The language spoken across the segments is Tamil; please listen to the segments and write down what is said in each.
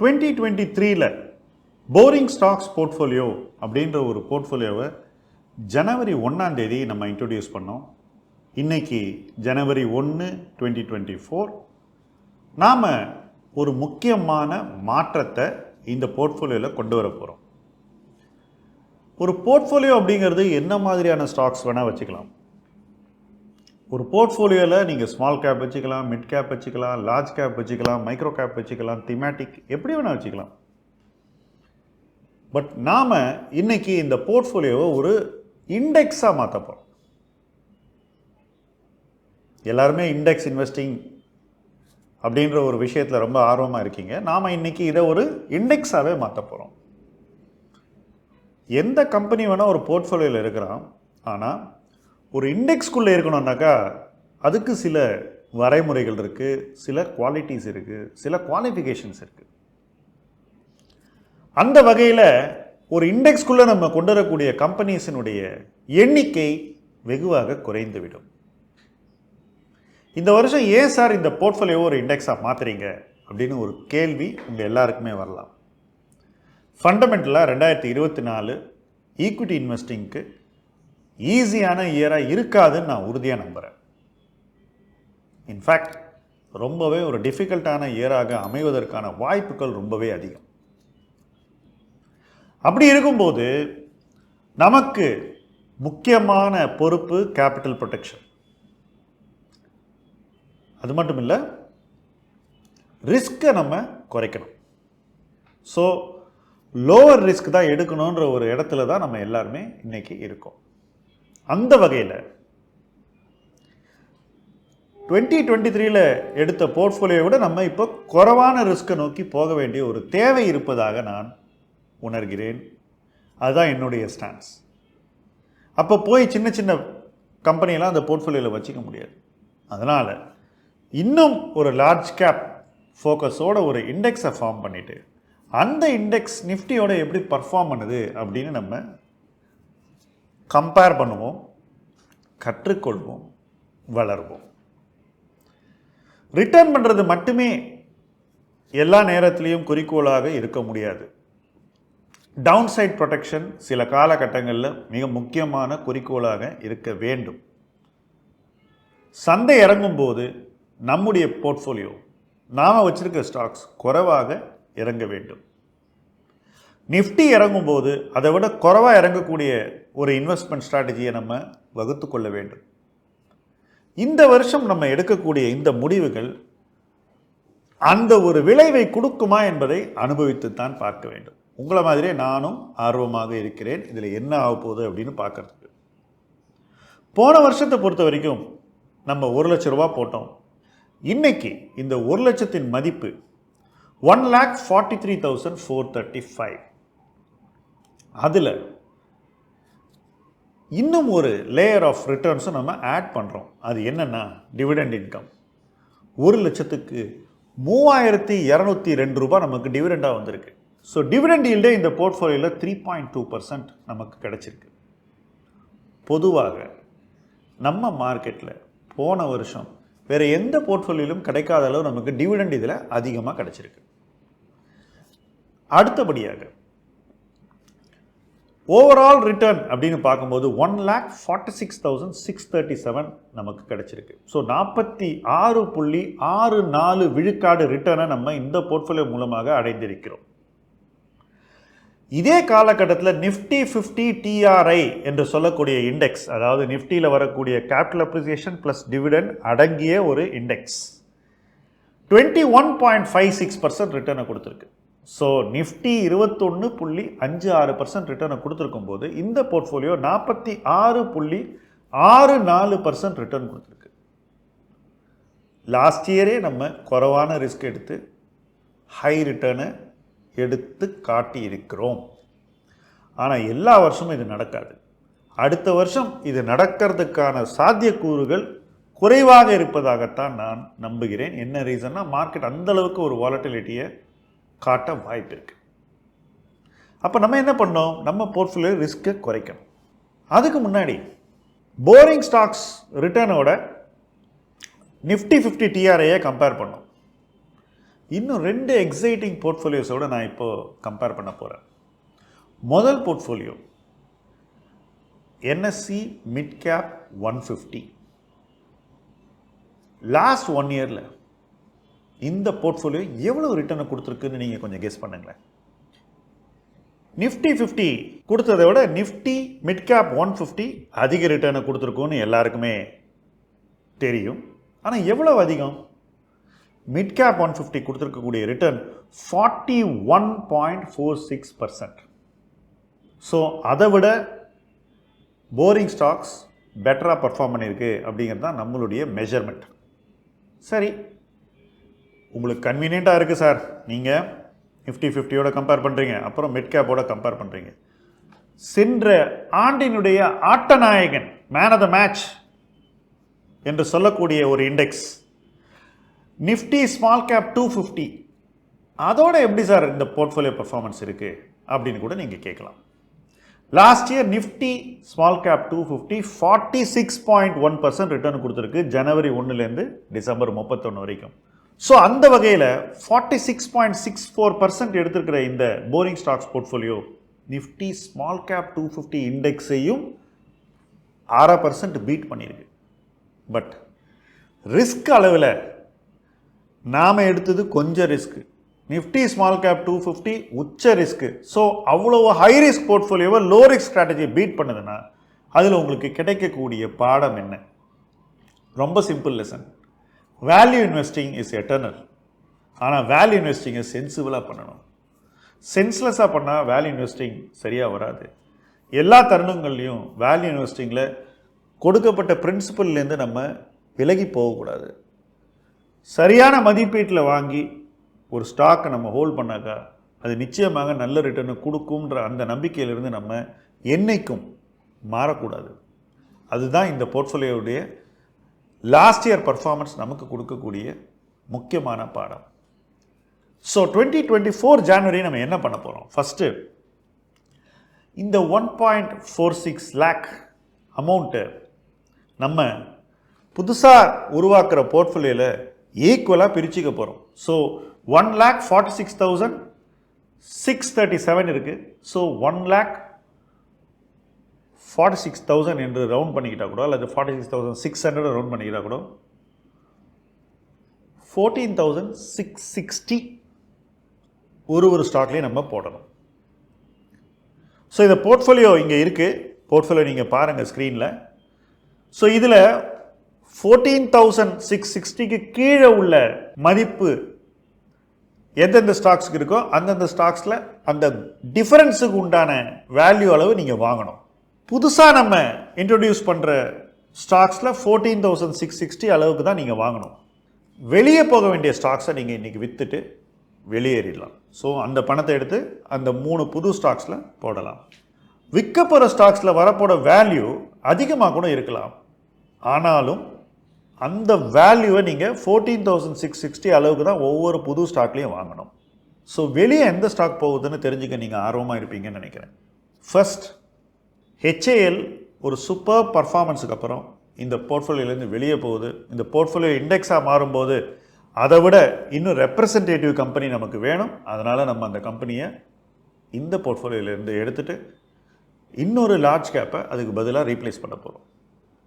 டுவெண்ட்டி டுவெண்ட்டி த்ரீல போரிங் ஸ்டாக்ஸ் போர்ட்ஃபோலியோ அப்படின்ற ஒரு போர்ட்ஃபோலியோவை ஜனவரி ஒன்றாம் தேதி நம்ம இன்ட்ரடியூஸ் பண்ணோம். இன்னைக்கு ஜனவரி ஒன்று டுவெண்ட்டி டுவெண்ட்டி ஃபோர் நாம் ஒரு முக்கியமான மாற்றத்தை இந்த போர்ட்ஃபோலியோவில் கொண்டு வர போகிறோம் ஒரு போர்ட்ஃபோலியோ அப்படிங்கிறது என்ன மாதிரியான ஸ்டாக்ஸ் வேணால் வச்சுக்கலாம். ஒரு போர்ட்ஃபோலியோவில் நீங்கள் ஸ்மால் கேப் வச்சுக்கலாம் மிட் கேப் வச்சுக்கலாம் லார்ஜ் கேப் வச்சுக்கலாம் மைக்ரோ கேப் வச்சுக்கலாம் திமேட்டிக் எப்படி வேணால் வச்சுக்கலாம். பட் நாம் இன்னைக்கு இந்த போர்ட்ஃபோலியோவை ஒரு இண்டெக்ஸாக மாற்ற போகிறோம் எல்லாருமே இண்டெக்ஸ் இன்வெஸ்டிங் அப்படின்ற ஒரு விஷயத்தில் ரொம்ப ஆர்வமாக இருக்கீங்க. நாம் இன்னைக்கு இதை ஒரு இண்டெக்ஸாகவே மாற்ற போகிறோம் எந்த கம்பெனி வேணால் ஒரு போர்ட்ஃபோலியோவில் இருக்கிறான் ஆனால் ஒரு இண்டெக்ஸ்குள்ளே இருக்கணும்னாக்கா அதுக்கு சில வரைமுறைகள் இருக்குது சில குவாலிட்டிஸ் இருக்குது சில குவாலிஃபிகேஷன்ஸ் இருக்குது அந்த வகையில் ஒரு இண்டெக்ஸ்குள்ளே நம்ம கொண்டு வரக்கூடிய கம்பெனிஸினுடைய எண்ணிக்கை வெகுவாக குறைந்துவிடும். இந்த வருஷம் ஏன் சார் இந்த போர்ட்ஃபோலியோ ஒரு இண்டெக்ஸாக மாற்றுறீங்க அப்படின்னு ஒரு கேள்வி உங்கள் எல்லாருக்குமே வரலாம். ஃபண்டமெண்டலாக ரெண்டாயிரத்தி இருபத்தி நாலு ஈக்விட்டி இன்வெஸ்டிங்க்கு ஈஸியான இயராக இருக்காதுன்னு நான் உறுதியாக நம்புகிறேன் இன்ஃபேக்ட் ரொம்பவே ஒரு டிஃபிகல்ட்டான இயராக அமைவதற்கான வாய்ப்புகள் ரொம்பவே அதிகம். அப்படி இருக்கும்போது நமக்கு முக்கியமான பொறுப்பு கேபிட்டல் ப்ரொடெக்ஷன் அது மட்டும் இல்லை ரிஸ்க்கை நம்ம குறைக்கணும். ஸோ லோவர் ரிஸ்க் தான் எடுக்கணுன்ற ஒரு இடத்துல தான் நம்ம எல்லாருமே இன்னைக்கு இருக்கோம். அந்த வகையில் டுவெண்ட்டி டுவெண்ட்டி த்ரீல எடுத்த போர்ட்ஃபோலியோ விட நம்ம இப்போ குறைவான ரிஸ்க்கை நோக்கி போக வேண்டிய ஒரு தேவை இருப்பதாக நான் உணர்கிறேன். அதுதான் என்னுடைய ஸ்டான்ஸ் அப்போ போய் சின்ன சின்ன கம்பெனியெல்லாம் அந்த போர்ட்ஃபோலியோவில் வச்சுக்க முடியாது. அதனால் இன்னும் ஒரு லார்ஜ் கேப் ஃபோக்கஸோட ஒரு இண்டெக்ஸை ஃபார்ம் பண்ணிவிட்டு அந்த இண்டெக்ஸ் நிஃப்டியோட எப்படி பர்ஃபார்ம் பண்ணுது அப்படின்னு நம்ம கம்பேர் பண்ணுவோம் கற்றுக்கொள்வோம் வளர்வோம். ரிட்டர்ன் பண்ணுறது மட்டுமே எல்லா நேரத்திலையும் குறிக்கோளாக இருக்க முடியாது. டவுன் சைட் ப்ரொடெக்ஷன் சில காலகட்டங்களில் மிக முக்கியமான குறிக்கோளாக இருக்க வேண்டும். சந்தை இறங்கும்போது நம்முடைய போர்ட்ஃபோலியோ நாம் வச்சிருக்க ஸ்டாக்ஸ் குறைவாக இறங்க வேண்டும். நிஃப்டி இறங்கும்போது அதை விட குறைவாக இறங்கக்கூடிய ஒரு இன்வெஸ்ட்மெண்ட் ஸ்ட்ராட்டஜியை நம்ம வகுத்து கொள்ள வேண்டும். இந்த வருஷம் நம்ம எடுக்கக்கூடிய இந்த முடிவுகள் அந்த ஒரு விளைவை கொடுக்குமா என்பதை அனுபவித்துத்தான் பார்க்க வேண்டும். உங்களை மாதிரியே நானும் ஆர்வமாக இருக்கிறேன். இதில் என்ன ஆக போகுது அப்படின்னு பார்க்கறதுக்கு. போன வருஷத்தை பொறுத்த வரைக்கும் நம்ம ஒரு லட்ச ரூபா போட்டோம். இன்னைக்கு இந்த ஒரு லட்சத்தின் மதிப்பு one lakh forty three thousand four thirty five. அதில் இன்னும் ஒரு லேயர் ஆஃப் ரிட்டர்ன்ஸும் நம்ம ஆட் பண்ணுறோம் அது என்னென்னா டிவிடெண்ட் இன்கம் ஒரு லட்சத்துக்கு மூவாயிரத்தி இரநூத்தி ரெண்டு ரூபாய் நமக்கு டிவிடெண்டாக வந்திருக்கு. ஸோ டிவிடெண்ட் ஈல்டே இந்த போர்ட்ஃபோலியோவில் த்ரீ பாயிண்ட் டூ பர்சன்ட் நமக்கு கிடச்சிருக்கு. பொதுவாக நம்ம மார்க்கெட்டில் போன வருஷம் வேறு எந்த போர்ட்ஃபோலியோலும் கிடைக்காத அளவு நமக்கு டிவிடெண்ட் இதில் அதிகமாக கிடச்சிருக்கு. அடுத்தபடியாக ஓவரால் ரிட்டர்ன் அப்படின்னு பார்க்கும்போது one lakh forty six thousand six thirty seven நமக்கு கிடச்சிருக்கு. ஸோ நாற்பத்தி ஆறு புள்ளி ஆறு நாலு விழுக்காடு ரிட்டர்னை நம்ம இந்த போர்ட்ஃபோலியோ மூலமாக அடைந்திருக்கிறோம். இதே காலகட்டத்தில் நிஃப்டி ஃபிஃப்டி டிஆர்ஐ என்று சொல்லக்கூடிய இண்டெக்ஸ் அதாவது நிஃப்டியில் வரக்கூடிய கேபிட்டல் அப்ரிசியேஷன் ப்ளஸ் டிவிடெண்ட் அடங்கிய ஒரு index twenty one point five six percent ரிட்டர்னை கொடுத்துருக்கு. ஸோ நிஃப்டி இருபத்தொன்று புள்ளி அஞ்சு ஆறு பர்சன்ட் ரிட்டர்னை கொடுத்துருக்கும் போது இந்த போர்ட்ஃபோலியோ நாற்பத்தி ஆறு புள்ளி ஆறு நாலு பர்சன்ட் ரிட்டர்ன் கொடுத்துருக்கு. லாஸ்ட் இயரே நம்ம குறைவான ரிஸ்க் எடுத்து ஹை ரிட்டர்னை எடுத்து காட்டியிருக்கிறோம். ஆனால் எல்லா வருஷமும் இது நடக்காது. அடுத்த வருஷம் இது நடக்கிறதுக்கான சாத்தியக்கூறுகள் குறைவாக இருப்பதாகத்தான் நான் நம்புகிறேன். என்ன ரீசன்னா மார்க்கெட் அந்தளவுக்கு ஒரு வாலட்டிலிட்டியை காட்ட வாய்ப்பு இருக்குது அப்போ நம்ம என்ன பண்ணோம்? நம்ம போர்ட்ஃபோலியோ ரிஸ்க்கை குறைக்கணும். அதுக்கு முன்னாடி போரிங் ஸ்டாக்ஸ் ரிட்டர்னோட நிஃப்டி ஃபிஃப்டி டிஆர்ஐயை கம்பேர் பண்ணோம். இன்னும் ரெண்டு எக்ஸைட்டிங் போர்ட்ஃபோலியோஸோட நான் இப்போது கம்பேர் பண்ண போகிறேன் முதல் portfolio NSC mid cap one fifty last one இயரில் இந்த போர்ட்ஃபோலியோ எவ்வளோ ரிட்டர்னை கொடுத்துருக்குன்னு நீங்கள் கொஞ்சம் கெஸ் பண்ணுங்களேன். நிஃப்டி ஃபிஃப்டி கொடுத்ததை விட Nifty mid cap one fifty அதிக ரிட்டர்னை கொடுத்துருக்குன்னு எல்லாருக்குமே தெரியும். ஆனால் எவ்வளோ அதிகம்? மிட் கேப் ஒன் ஃபிஃப்டி கொடுத்துருக்கக்கூடிய return forty one point four six percent so அதை விட போரிங் ஸ்டாக்ஸ் பெட்டராக பர்ஃபார்ம் பண்ணியிருக்கு அப்படிங்கிறது தான் நம்மளுடைய மெஷர்மெண்ட் சரி உங்களுக்கு கன்வீனியண்ட்டாக இருக்குது சார் நீங்கள் நிஃப்டி ஃபிஃப்டியோட கம்பேர் பண்ணுறீங்க அப்புறம் மிட் கேப்போட கம்பேர் பண்ணுறீங்க சென்ற ஆண்டினுடைய ஆட்டநாயகன் மேன் ஆஃப் த மேட்ச் என்று சொல்லக்கூடிய ஒரு index Nifty small cap two fifty அதோட எப்படி சார் இந்த போர்ட்ஃபோலியோ பர்ஃபார்மன்ஸ் இருக்குது அப்படின்னு கூட நீங்கள் கேட்கலாம். Last year Nifty small cap two fifty forty six point one percent return கொடுத்துருக்கு ஜனவரி ஒன்றுலேருந்து டிசம்பர் முப்பத்தொன்று வரைக்கும். ஸோ அந்த வகையில் forty six point six four percent எடுத்திருக்கிற இந்த boring stocks portfolio Nifty small cap two fifty இண்டெக்ஸையும் ஆறா பர்சன்ட் பீட் பண்ணியிருக்கு பட் ரிஸ்க் அளவில் நாம் எடுத்தது கொஞ்சம் risk Nifty small cap two fifty உச்ச ரிஸ்க்கு ஸோ அவ்வளோ ஹை ரிஸ்க் போர்ட்ஃபோலியோவை லோ ரிஸ்க் ஸ்ட்ராட்டஜியை பீட் பண்ணுதுன்னா அதில் உங்களுக்கு கிடைக்கக்கூடிய பாடம் என்ன? ரொம்ப simple lesson value investing is eternal ஆனால் வேல்யூ இன்வெஸ்டிங்கை சென்சிபிளாக பண்ணணும். சென்ஸ்லெஸ்ஸாக பண்ணால் வேல்யூ இன்வெஸ்டிங் சரியாக வராது. எல்லா தருணங்கள்லையும் வேல்யூ இன்வெஸ்டிங்கில் கொடுக்கப்பட்ட பிரின்சிபல்லேருந்து நம்ம விலகி போகக்கூடாது சரியான மதிப்பீட்டில் வாங்கி ஒரு ஸ்டாக்கை நம்ம ஹோல்ட் பண்ணாக்கா அது நிச்சயமாக நல்ல ரிட்டர்னை கொடுக்கும்ன்ற அந்த நம்பிக்கையிலிருந்து நம்ம என்னைக்கும் மாறக்கூடாது. அதுதான் இந்த போர்ட்ஃபோலியோவுடைய லாஸ்ட் இயர் பர்ஃபார்மன்ஸ் நமக்கு கொடுக்கக்கூடிய முக்கியமான பாடம். So twenty twenty four January நம்ம என்ன பண்ண போகிறோம் ஃபஸ்ட்டு இந்த one point four six lakh amount நம்ம புதுசாக உருவாக்குற போர்ட்ஃபோலியோவில் ஈக்குவலாக பிரிச்சுக்க போகிறோம் so one lakh forty six thousand six thirty seven இருக்குது so one lakh forty six thousand என்று ரவுண்ட் பண்ணிக்கிட்டால் கூட அல்லது forty six thousand six hundred round பண்ணிக்கிட்டால் கூட ஃபோர்டீன் தௌசண்ட் சிக்ஸ் சிக்ஸ்டி ஒரு ஒரு ஸ்டாக்லேயும் நம்ம போடணும். ஸோ இந்த போர்ட்ஃபோலியோ இங்கே இருக்குது போர்ட்ஃபோலியோ நீங்கள் பாருங்கள் ஸ்க்ரீனில் ஸோ இதில் ஃபோர்டீன் தௌசண்ட் சிக்ஸ் சிக்ஸ்டிக்கு கீழே உள்ள மதிப்பு எந்தெந்த ஸ்டாக்ஸுக்கு இருக்கோ அந்தந்த ஸ்டாக்ஸில் அந்த டிஃபரன்ஸுக்கு உண்டான வேல்யூ அளவு நீங்கள் வாங்கணும். புதுசாக நம்ம இன்ட்ரடியூஸ் பண்ணுற ஸ்டாக்ஸில் ஃபோர்டீன் தௌசண்ட் சிக்ஸ் சிக்ஸ்டி அளவுக்கு தான் நீங்கள் வாங்கணும். வெளியே போக வேண்டிய ஸ்டாக்ஸை நீங்கள் இன்றைக்கி விற்றுட்டு வெளியேறிடலாம். ஸோ அந்த பணத்தை எடுத்து அந்த மூணு புது ஸ்டாக்ஸில் போடலாம். விற்க போகிற ஸ்டாக்ஸில் வரப்போட வேல்யூ அதிகமாக கூட இருக்கலாம். ஆனாலும் அந்த வேல்யூவை நீங்கள் ஃபோர்டீன் தௌசண்ட் சிக்ஸ் சிக்ஸ்டி அளவுக்கு தான் ஒவ்வொரு புது ஸ்டாக்லேயும் வாங்கணும். ஸோ வெளியே எந்த ஸ்டாக் போகுதுன்னு தெரிஞ்சுக்க நீங்கள் ஆர்வமாக இருப்பீங்கன்னு நினைக்கிறேன். ஃபர்ஸ்ட் ஹெச்ஏஎல் ஒரு சூப்பர் பர்ஃபார்மன்ஸுக்கு அப்புறம் இந்த போர்ட்ஃபோலியோலேருந்து வெளியே போகுது. இந்த போர்ட்ஃபோலியோ இண்டெக்ஸாக மாறும்போது அதை விட இன்னும் ரெப்ரசன்டேட்டிவ் கம்பெனி நமக்கு வேணும். அதனால் நம்ம அந்த கம்பெனியை இந்த போர்ட்ஃபோலியோலேருந்து எடுத்துகிட்டு இன்னொரு லார்ஜ் கேப்பை அதுக்கு பதிலாக ரீப்ளேஸ் பண்ண போகிறோம்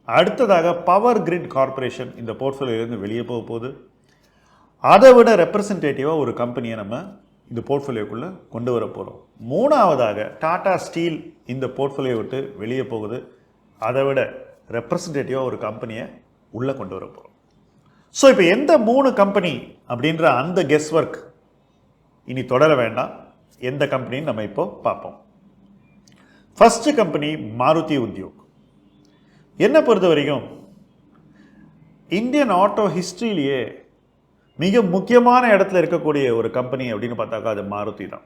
அடுத்ததாக பவர் கிரிட் கார்ப்பரேஷன் இந்த போர்ட்ஃபோலியோலேருந்து வெளியே போக போகுது. அதை விட ரெப்ரசன்டேட்டிவாக ஒரு கம்பெனியை நம்ம இந்த போர்ட்ஃபோலியோக்குள்ளே கொண்டு வர போகிறோம் மூணாவதாக டாடா ஸ்டீல் இந்த போர்ட்ஃபோலியோ விட்டு வெளியே போகுது. அதை விட ரெப்ரசன்டேட்டிவாக ஒரு கம்பெனியை உள்ளே கொண்டு வர போகிறோம் ஸோ இப்போ எந்த மூணு கம்பெனி அப்படின்ற அந்த கெஸ் ஒர்க் இனி தொடர வேண்டாம். எந்த கம்பெனின்னு நம்ம இப்போ பார்ப்போம். ஃபஸ்ட்டு கம்பெனி மாருதி உத்யோக் என்னை பொறுத்த வரைக்கும் இந்தியன் ஆட்டோ ஹிஸ்ட்ரியிலேயே மிக முக்கியமான இடத்துல இருக்கக்கூடிய ஒரு கம்பெனி அப்படின்னு பார்த்தாக்கா அது மாருதி தான்.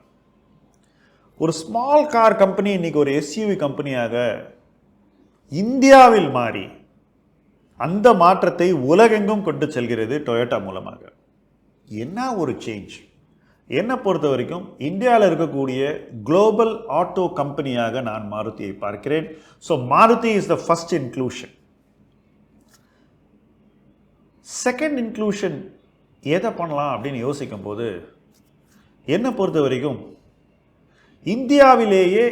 ஒரு ஸ்மால் கார் கம்பெனி இன்னைக்கு ஒரு எஸ்யூவி கம்பெனியாக இந்தியாவில் மாறி அந்த மாற்றத்தை உலகெங்கும் கொண்டு செல்கிறது டொயோட்டா மூலமாக. என்ன ஒரு சேஞ்ச் என்னை பொறுத்த வரைக்கும் இந்தியாவில் இருக்கக்கூடிய குளோபல் ஆட்டோ கம்பெனியாக நான் மாருதியை பார்க்கிறேன். So Maruti is the first inclusion second inclusion எதை பண்ணலாம் அப்படின்னு யோசிக்கும்போது என்னை பொறுத்த வரைக்கும் இந்தியாவிலேயே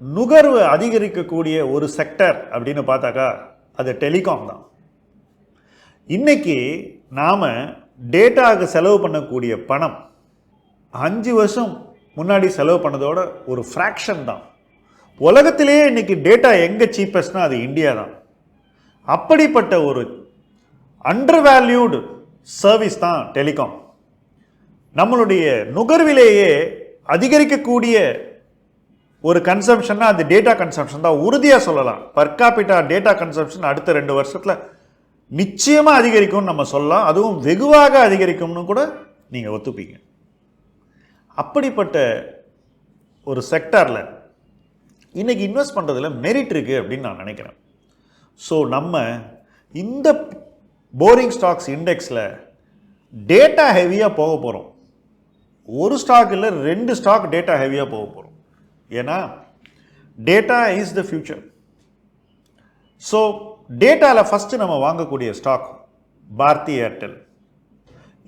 நுகர்வு அதிகரிக்கக்கூடிய ஒரு செக்டர் அப்படின்னு பார்த்தாக்கா அது டெலிகாம் தான். இன்னைக்கு நாம் டேட்டாவுக்கு செலவு பண்ணக்கூடிய பணம் அஞ்சு வருஷம் முன்னாடி செலவு பண்ணதோட ஒரு ஃப்ராக்ஷன் தான். உலகத்திலேயே இன்னைக்கு டேட்டா எங்கே சீப்பஸ்ட்னா அது இந்தியா தான். அப்படிப்பட்ட ஒரு அண்டர் வேல்யூடு சர்வீஸ் தான் டெலிகாம் நம்மளுடைய நுகர்விலேயே அதிகரிக்கக்கூடிய ஒரு கன்சம்ஷன்னா அது டேட்டா கன்சம்ஷன் தான் உறுதியாக சொல்லலாம். பர்காபிட்டா டேட்டா கன்சம்ஷன் அடுத்த ரெண்டு வருஷத்தில் நிச்சயமாக அதிகரிக்கும்னு நம்ம சொல்லலாம். அதுவும் வெகுவாக அதிகரிக்கும்னு கூட நீங்கள் ஒத்துப்பீங்க. அப்படிப்பட்ட ஒரு செக்டாரில் இன்றைக்கி இன்வெஸ்ட் பண்ணுறதுல மெரிட் இருக்குது அப்படின்னு நான் நினைக்கிறேன். ஸோ நம்ம இந்த போரிங் ஸ்டாக்ஸ் இண்டெக்ஸில் டேட்டா ஹெவியாக போக போகிறோம் ஒரு ஸ்டாக் இல்லை ரெண்டு ஸ்டாக் டேட்டா ஹெவியாக போக போகிறோம் ஏன்னா data is the future so டேட்டாவில் ஃபஸ்ட்டு நம்ம வாங்கக்கூடிய ஸ்டாக் பாரதி ஏர்டெல்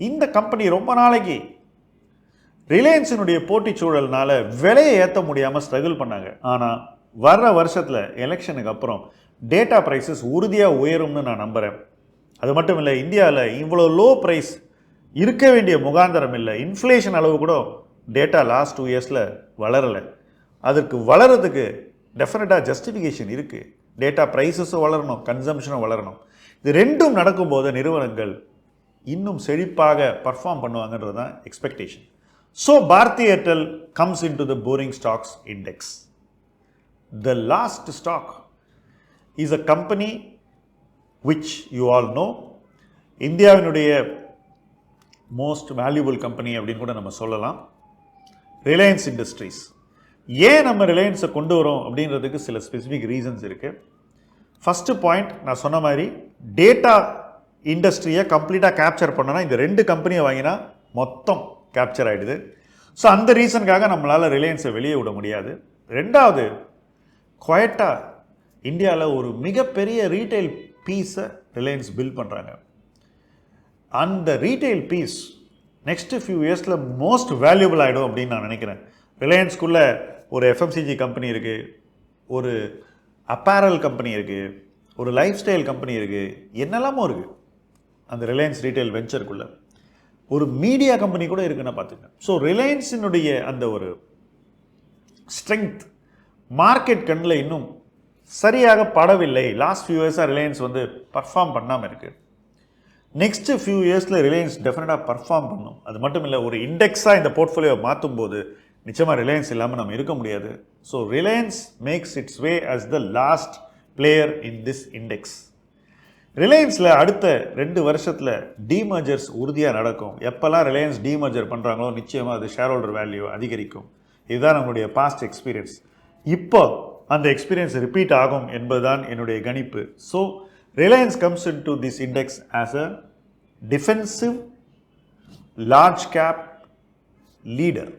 இந்த கம்பெனி ரொம்ப நாளைக்கு ரிலையன்ஸினுடைய போட்டி சூழல்னால விலையை ஏற்ற முடியாமல் ஸ்ட்ரகிள் பண்ணாங்க. ஆனால் வர்ற வருஷத்தில் எலெக்ஷனுக்கு அப்புறம் டேட்டா ப்ரைஸஸ் உறுதியாக உயரும்னு நான் நம்புகிறேன் அது மட்டும் இல்லை இந்தியாவில் இவ்வளோ லோ ப்ரைஸ் இருக்க வேண்டிய முகாந்தரம் இல்லை. இன்ஃப்ளேஷன் அளவு கூட டேட்டா லாஸ்ட் டூ இயர்ஸில் வளரலை. அதற்கு வளரதுக்கு டெஃபினட்டாக ஜஸ்டிஃபிகேஷன் இருக்குது டேட்டா ப்ரைஸஸும் வளரணும் கன்சம்ஷனும் வளரணும். இது ரெண்டும் நடக்கும்போது நிறுவனங்கள் இன்னும் செழிப்பாக பர்ஃபார்ம் பண்ணுவாங்கன்றது தான் expectation so Bharti Airtel comes in to the boring stocks index the last stock is a company which you all know இந்தியாவினுடைய மோஸ்ட் வேல்யூபிள் கம்பெனி அப்படின்னு கூட நம்ம சொல்லலாம். ரிலையன்ஸ் இண்டஸ்ட்ரீஸ் ஏன் நம்ம ரிலையன்ஸை கொண்டு வரோம் அப்படின்றதுக்கு சில ஸ்பெசிஃபிக் ரீசன்ஸ் இருக்குது ஃபஸ்ட்டு பாயிண்ட் நான் சொன்ன மாதிரி டேட்டா இண்டஸ்ட்ரியை கம்ப்ளீட்டாக கேப்சர் பண்ணனா இந்த ரெண்டு கம்பெனியை வாங்கினா மொத்தம் கேப்சர் ஆகிடுது ஸோ அந்த ரீசனுக்காக நம்மளால் ரிலையன்ஸை வெளியே விட முடியாது. ரெண்டாவது குவைட்டாக இந்தியாவில் ஒரு மிகப்பெரிய ரீட்டைல் பீஸை ரிலையன்ஸ் பில்ட் பண்ணுறாங்க அந்த ரீட்டைல் பீஸ் நெக்ஸ்ட்டு ஃபியூ இயர்ஸில் மோஸ்ட் வேல்யூபிள் ஆகிடும் அப்படின்னு நான் நினைக்கிறேன். ரிலையன்ஸ்குள்ளே ஒரு எஃப்எம்சிஜி கம்பெனி இருக்குது ஒரு அப்பேரல் கம்பெனி இருக்குது ஒரு லைஃப் ஸ்டைல் கம்பெனி இருக்குது என்னெல்லாமோ இருக்குது அந்த ரிலையன்ஸ் ரீட்டைல் வெஞ்சருக்குள்ளே ஒரு மீடியா கம்பெனி கூட இருக்குன்னு பார்த்துங்க ஸோ ரிலையன்ஸினுடைய அந்த ஒரு ஸ்ட்ரெங்க் மார்க்கெட் கண்ணில் இன்னும் சரியாக படவில்லை. லாஸ்ட் ஃபியூ இயர்ஸாக ரிலையன்ஸ் வந்து பர்ஃபார்ம் பண்ணாமல் இருக்குது நெக்ஸ்ட்டு ஃபியூ இயர்ஸில் ரிலையன்ஸ் டெஃபினட்டாக பர்ஃபார்ம் பண்ணும். அது மட்டும் இல்லை ஒரு இண்டெக்ஸாக இந்த போர்ட்ஃபோலியோ மாற்றும் போது நிச்சயமாக ரிலையன்ஸ் இல்லாமல் நம்ம இருக்க முடியாது. So Reliance makes its way as the last player in this index ரிலையன்ஸில் அடுத்த ரெண்டு வருஷத்தில் டிமர்ஜர்ஸ் உறுதியாக நடக்கும். எப்போல்லாம் ரிலையன்ஸ் டிமர்ஜர் பண்ணுறாங்களோ நிச்சயமாக அது ஷேர் ஹோல்டர் வேல்யூ அதிகரிக்கும். இதுதான் நம்மளுடைய பாஸ்ட் எக்ஸ்பீரியன்ஸ் இப்போ அந்த எக்ஸ்பீரியன்ஸ் ரிப்பீட் ஆகும் என்பதுதான் என்னுடைய கணிப்பு. So Reliance comes in to this index as a defensive large cap leader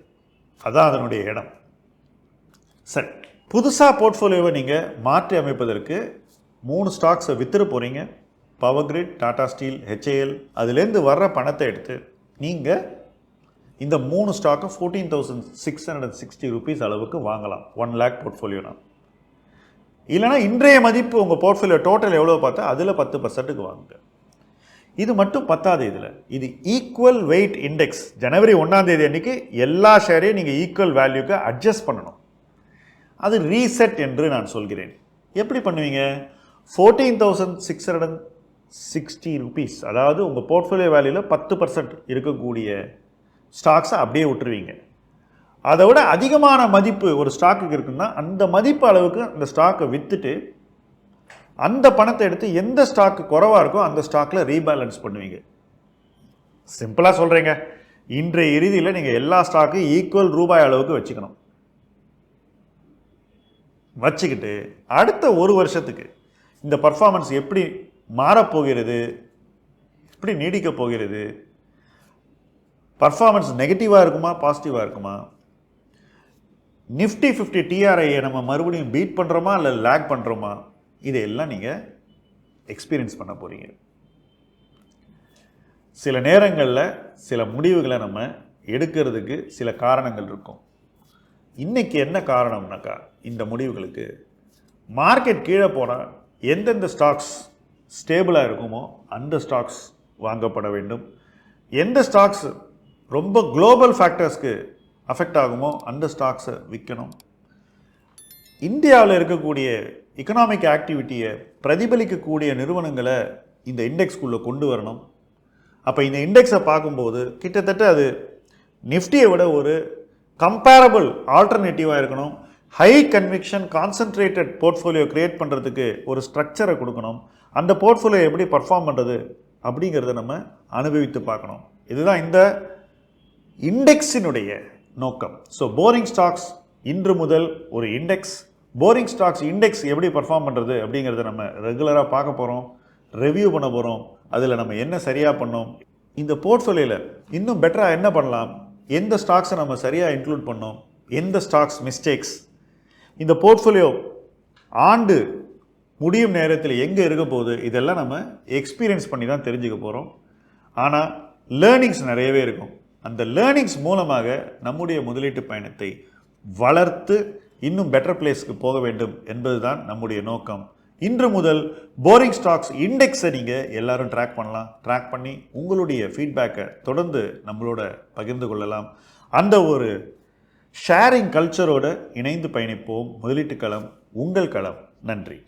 அதான் அதனுடைய இடம். சரி புதுசாக போர்ட்ஃபோலியோவை நீங்கள் மாற்றி அமைப்பதற்கு மூணு ஸ்டாக்ஸை வித்துற போகிறீங்க power grid Tata steel HAL அதுலேருந்து வர்ற பணத்தை எடுத்து நீங்கள் இந்த மூணு ஸ்டாக்கை fourteen thousand six hundred sixty rupees அளவுக்கு வாங்கலாம். ஒன் லேக் போர்ட்ஃபோலியோனா இல்லைனா இன்றைய மதிப்பு உங்கள் போர்ட்ஃபோலியோ டோட்டல் எவ்வளோ பார்த்தா அதில் பத்து பர்சன்ட்டுக்கு வாங்குங்க. இது மட்டும் பத்தாது இதில் இது ஈக்குவல் வெயிட் இண்டெக்ஸ் ஜனவரி ஒன்றாந்தேதி அன்றைக்கி அன்னைக்கு எல்லா ஷேரையும் நீங்கள் ஈக்குவல் வேல்யூக்கு அட்ஜஸ்ட் பண்ணணும். அது ரீசெட் என்று நான் சொல்கிறேன். எப்படி பண்ணுவீங்க? Fourteen thousand six hundred sixty rupees அதாவது உங்கள் போர்ட்ஃபோலியோ வேல்யூவில் பத்து பர்சன்ட் இருக்கக்கூடிய ஸ்டாக்ஸை அப்படியே விட்டுருவீங்க. அதை விட அதிகமான மதிப்பு ஒரு ஸ்டாக்குக்கு இருக்குன்னா அந்த மதிப்பு அளவுக்கு அந்த ஸ்டாக்கை விற்றுட்டு அந்த பணத்தை எடுத்து எந்த ஸ்டாக்கு குறைவாக இருக்கோ அந்த ஸ்டாக்கில் ரீபேலன்ஸ் பண்ணுவீங்க. சிம்பிளாக சொல்கிறீங்க இன்றைய இறுதியில் நீங்கள் எல்லா ஸ்டாக்கும் ஈக்குவல் ரூபாய் அளவுக்கு வச்சுக்கணும். வச்சுக்கிட்டு அடுத்த ஒரு வருஷத்துக்கு இந்த பர்ஃபார்மன்ஸ் எப்படி மாறப்போகிறது எப்படி நீடிக்கப் போகிறது பர்ஃபார்மன்ஸ் நெகட்டிவாக இருக்குமா பாசிட்டிவாக இருக்குமா நிஃப்டி ஃபிஃப்டி டிஆர்ஐயை நம்ம மறுபடியும் பீட் பண்ணுறோமா இல்லை லேக் பண்ணுறோமா இதையெல்லாம் நீங்கள் எக்ஸ்பீரியன்ஸ் பண்ண போகிறீங்க சில நேரங்களில் சில முடிவுகளை நம்ம எடுக்கிறதுக்கு சில காரணங்கள் இருக்கும். இன்றைக்கி என்ன காரணம்னாக்கா இந்த முடிவுகளுக்கு மார்க்கெட் கீழே போனால் எந்தெந்த ஸ்டாக்ஸ் ஸ்டேபிளாக இருக்குமோ அந்த ஸ்டாக்ஸ் வாங்கப்பட வேண்டும். எந்த ஸ்டாக்ஸ் ரொம்ப குளோபல் ஃபேக்டர்ஸ்க்கு அஃபெக்ட் ஆகுமோ? அந்த ஸ்டாக்ஸை விற்கணும் இந்தியாவில் இருக்கக்கூடிய எக்கனாமிக் ஆக்டிவிட்டியை பிரதிபலிக்கக்கூடிய நிறுவனங்களை இந்த இண்டெக்ஸ்குள்ளே கொண்டு வரணும். அப்போ இந்த இண்டெக்ஸை பார்க்கும்போது கிட்டத்தட்ட அது நிஃப்டியை விட ஒரு கம்பேரபிள் ஆல்டர்னேட்டிவாக இருக்கணும். High conviction concentrated portfolio create பண்ணுறதுக்கு ஒரு ஸ்ட்ரக்சரை கொடுக்கணும். அந்த போர்ட்ஃபோலியோ எப்படி பர்ஃபார்ம் பண்ணுறது அப்படிங்கிறத நம்ம அனுபவித்து பார்க்கணும். இதுதான் இந்த இண்டெக்ஸினுடைய நோக்கம். ஸோ போரிங் ஸ்டாக்ஸ் இன்று முதல் ஒரு இண்டெக்ஸ் போரிங் ஸ்டாக்ஸ் இண்டெக்ஸ் எப்படி பர்ஃபார்ம் பண்ணுறது அப்படிங்கிறத நம்ம ரெகுலராக பார்க்க போகிறோம் ரிவ்யூ பண்ண போகிறோம் அதில் நம்ம என்ன சரியாக பண்ணோம்? இந்த போர்ட்ஃபோலியோவில் இன்னும் பெட்டராக என்ன பண்ணலாம்? எந்த ஸ்டாக்ஸை நம்ம சரியாக இன்க்ளூட் பண்ணோம்? எந்த ஸ்டாக்ஸ் மிஸ்டேக்ஸ் இந்த போர்ட்ஃபோலியோ ஆண்டு முடியும் நேரத்தில் எங்கே இருக்க போகுது? இதெல்லாம் நம்ம எக்ஸ்பீரியன்ஸ் பண்ணி தான் தெரிஞ்சுக்க போகிறோம் ஆனால் லேர்னிங்ஸ் நிறையவே இருக்கும். அந்த லேர்னிங்ஸ் மூலமாக நம்முடைய முதலீட்டு பயணத்தை வளர்த்து இன்னும் பெட்டர் பிளேஸ்க்கு போக வேண்டும் என்பதுதான் நம்முடைய நோக்கம். இன்று முதல் போரிங் ஸ்டாக்ஸ் இண்டெக்ஸை நீங்கள் எல்லாரும் ட்ராக் பண்ணலாம். ட்ராக் பண்ணி உங்களுடைய ஃபீட்பேக்கை தொடர்ந்து நம்மளோட பகிர்ந்து கொள்ளலாம். அந்த ஒரு ஷேரிங் கல்ச்சரோடு இணைந்து பயணிப்போம். முதலீட்டு களம் உங்கள் களம். நன்றி.